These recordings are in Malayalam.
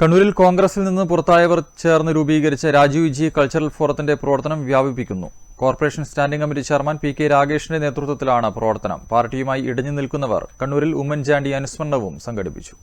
കണ്ണൂരിൽ കോൺഗ്രസിൽ നിന്ന് പുറത്തായവർ ചേർന്ന് രൂപീകരിച്ച രാജീവ് ജി കൾച്ചറൽ ഫോറത്തിന്റെ പ്രവർത്തനം വ്യാപിപ്പിക്കുന്നു. Corporation standing committee chairman P K രാഗേഷിന്റെ നേതൃത്വത്തിലാണ് പ്രവർത്തനം. പാർട്ടിയുമായി ഇടഞ്ഞു നിൽക്കുന്നവർ കണ്ണൂരിൽ ഉമ്മൻചാണ്ടി അനുസ്മരണവും സംഘടിപ്പിച്ചു.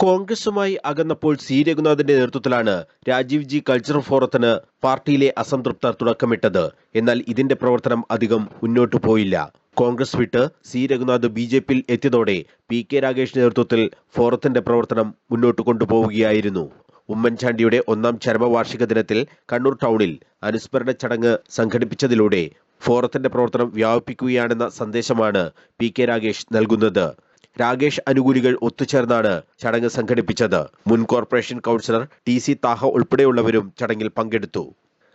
കോൺഗ്രസുമായി അകന്നപ്പോൾ സി. രഘുനാഥിന്റെ നേതൃത്വത്തിലാണ് രാജീവ് ജി കൾച്ചറൽ ഫോറത്തിന് പാർട്ടിയിലെ അസംതൃപ്തർ തുടക്കമിട്ടത്. എന്നാൽ ഇതിന്റെ പ്രവർത്തനം അധികം മുന്നോട്ടു പോയില്ല. കോൺഗ്രസ് വിട്ട് സി. രഘുനാഥ് ബി ജെ പിയിൽ എത്തിയതോടെ പി. കെ. രാഗേഷ് നേതൃത്വത്തിൽ ഫോറത്തിന്റെ പ്രവർത്തനം മുന്നോട്ട് കൊണ്ടുപോവുകയായിരുന്നു. ഉമ്മൻചാണ്ടിയുടെ ഒന്നാം ചരമവാർഷിക ദിനത്തിൽ കണ്ണൂർ ടൗണിൽ അനുസ്മരണ ചടങ്ങ് സംഘടിപ്പിച്ചതിലൂടെ ഫോറത്തിന്റെ പ്രവർത്തനം വ്യാപിപ്പിക്കുകയാണെന്ന സന്ദേശമാണ് പി. കെ. രാഗേഷ് നൽകുന്നത്. രാഗേഷ് അനുകൂലികൾ ഒത്തുചേർന്നാണ് ചടങ്ങ് സംഘടിപ്പിച്ചത്. മുൻ corporation councillor T. C. Taha ഉൾപ്പെടെയുള്ളവരും ചടങ്ങിൽ പങ്കെടുത്തു.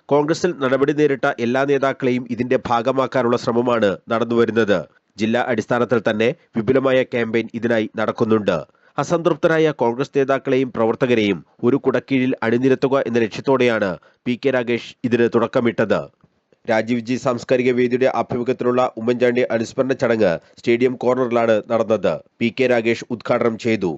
കോൺഗ്രസിൽ നടപടി നേരിട്ട എല്ലാ നേതാക്കളെയും ഇതിന്റെ ഭാഗമാക്കാനുള്ള ശ്രമമാണ് നടന്നുവരുന്നത്. ജില്ലാ അടിസ്ഥാനത്തിൽ തന്നെ വിപുലമായ ക്യാമ്പയിൻ ഇതിനായി നടക്കുന്നുണ്ട്. അസംതൃപ്തരായ കോൺഗ്രസ് നേതാക്കളെയും പ്രവർത്തകരെയും ഒരു കുടക്കീഴിൽ അണിനിരത്തുക എന്ന ലക്ഷ്യത്തോടെയാണ് പി കെ രാഗേഷ് ഇതിന് തുടക്കമിട്ടത്. രാജീവ് ജി സാംസ്കാരിക വേദിയുടെ ആഭിമുഖ്യത്തിലുള്ള ഉമ്മൻചാണ്ടി അനുസ്മരണ ചടങ്ങ് സ്റ്റേഡിയം കോർണറിലാണ് നടന്നത്. പി കെ രാഗേഷ് ഉദ്ഘാടനം ചെയ്തു.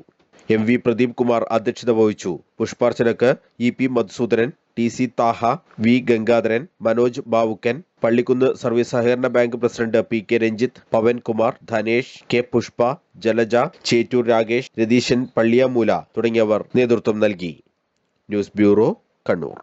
എം വി പ്രദീപ് കുമാർ അധ്യക്ഷത വഹിച്ചു. പുഷ്പാർച്ചനക്ക് E P Madhusoodanan T C Taha V Gangadharan Manoj Bavukkan Pallikkunnu service സഹകരണ bank president P K Ranjith Pavankumar Dhanesh K Pushpa Jalaja Chettur Rakesh Ratheeshan Palliyamoola തുടങ്ങിയവർ നേതൃത്വം നൽകി. News bureau Kannur.